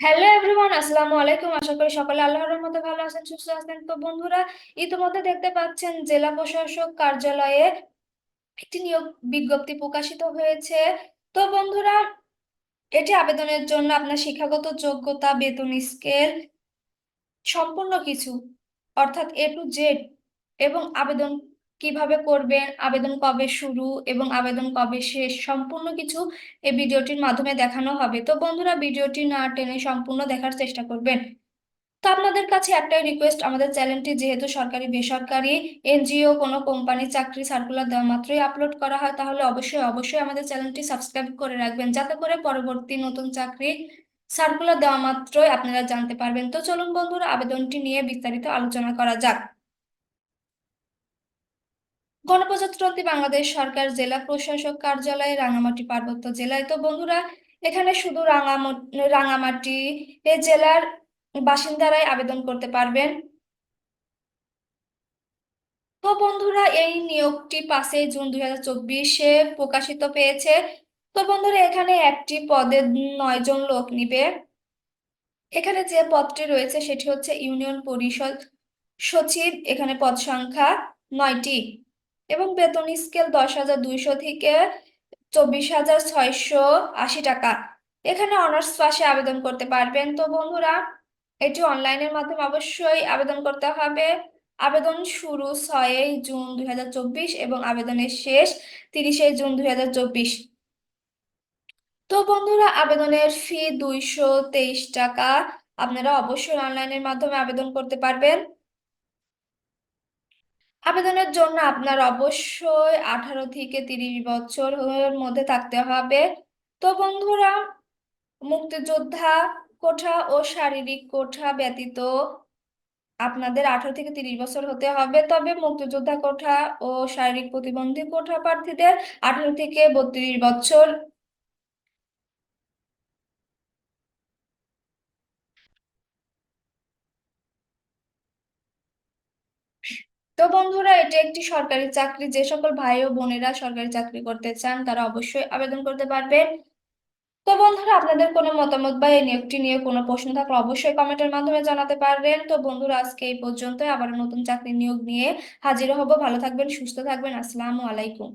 Hello everyone আসসালামু আলাইকুম। আশা করি সকালে আল্লাহর রহমতে ভালো আছেন, সুস্থ আছেন। তো বন্ধুরা, ইতিমধ্যে দেখতে পাচ্ছেন জেলা প্রশাসক কার্যালয়ে একটি নিয়োগ বিজ্ঞপ্তি প্রকাশিত হয়েছে। তো বন্ধুরা, এটি আবেদনের জন্য আপনার শিক্ষাগত যোগ্যতা, বেতন স্কেল, সম্পূর্ণ কিছু, অর্থাৎ এ টু জেড এবং আবেদন কীভাবে করবেন, আবেদন কবে শুরু এবং আবেদন কবে শেষ, সম্পূর্ণ কিছু এই ভিডিওটির মাধ্যমে দেখানো হবে। তো বন্ধুরা, ভিডিওটি না টেনে সম্পূর্ণ দেখার চেষ্টা করবেন। তো আপনাদের কাছে একটাই রিকোয়েস্ট আমাদের চ্যানেলটি যেহেতু সরকারি, বেসরকারি, এনজিও, কোনো কোম্পানি চাকরি সার্কুলার দেওয়া মাত্রই আপলোড করা হয়, তাহলে অবশ্যই অবশ্যই আমাদের চ্যানেলটি সাবস্ক্রাইব করে রাখবেন, যাতে করে পরবর্তী নতুন চাকরি সার্কুলার দেওয়া মাত্রই আপনারা জানতে পারবেন। তো চলুন বন্ধুরা, আবেদনটি নিয়ে বিস্তারিত আলোচনা করা যাক। গণপ্রজাতন্ত্রী বাংলাদেশ সরকার, জেলা প্রশাসক কার্যালয়, রাঙামাটি পার্বত্য জেলায়। তো বন্ধুরা, এখানে শুধু রাঙামাটি জেলার বাসিন্দারাই আবেদন করতে পারবেন। তো বন্ধুরা, এই নিয়োগটি পাঁচই জুন দুই হাজার চব্বিশে প্রকাশিত পেয়েছে। তো বন্ধুরা, এখানে একটি পদে নয় জন লোক নিবে। এখানে যে পদটি রয়েছে, সেটি হচ্ছে ইউনিয়ন পরিষদ সচিব। এখানে পদ সংখ্যা নয়টি। এবং বেতন স্কেল দশ হাজার দুইশো থেকে চব্বিশ হাজার ছয়শো আশি টাকা। এখানে অনার্স পাশে আবেদন করতে পারবেন। তো বন্ধুরা, এটি অনলাইনের মাধ্যমে অবশ্যই আবেদন করতে হবে। আবেদন শুরু ছয়ই জুন দুই হাজার চব্বিশ এবং আবেদনের শেষ তিরিশে জুন দুই হাজার চব্বিশ। তো বন্ধুরা, আবেদনের ফি দুইশো তেইশ টাকা। আপনারা অবশ্যই অনলাইনের মাধ্যমে আবেদন করতে পারবেন। আবেদনের জন্য আপনার অবশ্যই আঠারো থেকে তিরিশ বছরের মধ্যে থাকতে হবে। তো বন্ধুরা, মুক্তিযোদ্ধা কোঠা ও শারীরিক কোঠা ব্যতীত আপনাদের আঠারো থেকে তিরিশ বছর হতে হবে। তবে মুক্তিযোদ্ধা কোঠা ও শারীরিক প্রতিবন্ধী কোঠা প্রার্থীদের আঠারো থেকে বত্রিশ বছর তো বন্ধুরা, এটা একটি সরকারি চাকরি। যে সকল ভাই ও বোনেরা সরকারি চাকরি করতে চান, তারা অবশ্যই আবেদন করতে পারবেন। তো বন্ধুরা, আপনাদের কোনো মতামত বা এই নিয়োগটি নিয়ে কোনো প্রশ্ন থাকলে অবশ্যই কমেন্টের মাধ্যমে জানাতে পারবেন। তো বন্ধুরা, আজকে এই পর্যন্ত আবার নতুন চাকরি নিয়োগ নিয়ে হাজির হব। ভালো থাকবেন, সুস্থ থাকবেন। আসসালামু আলাইকুম।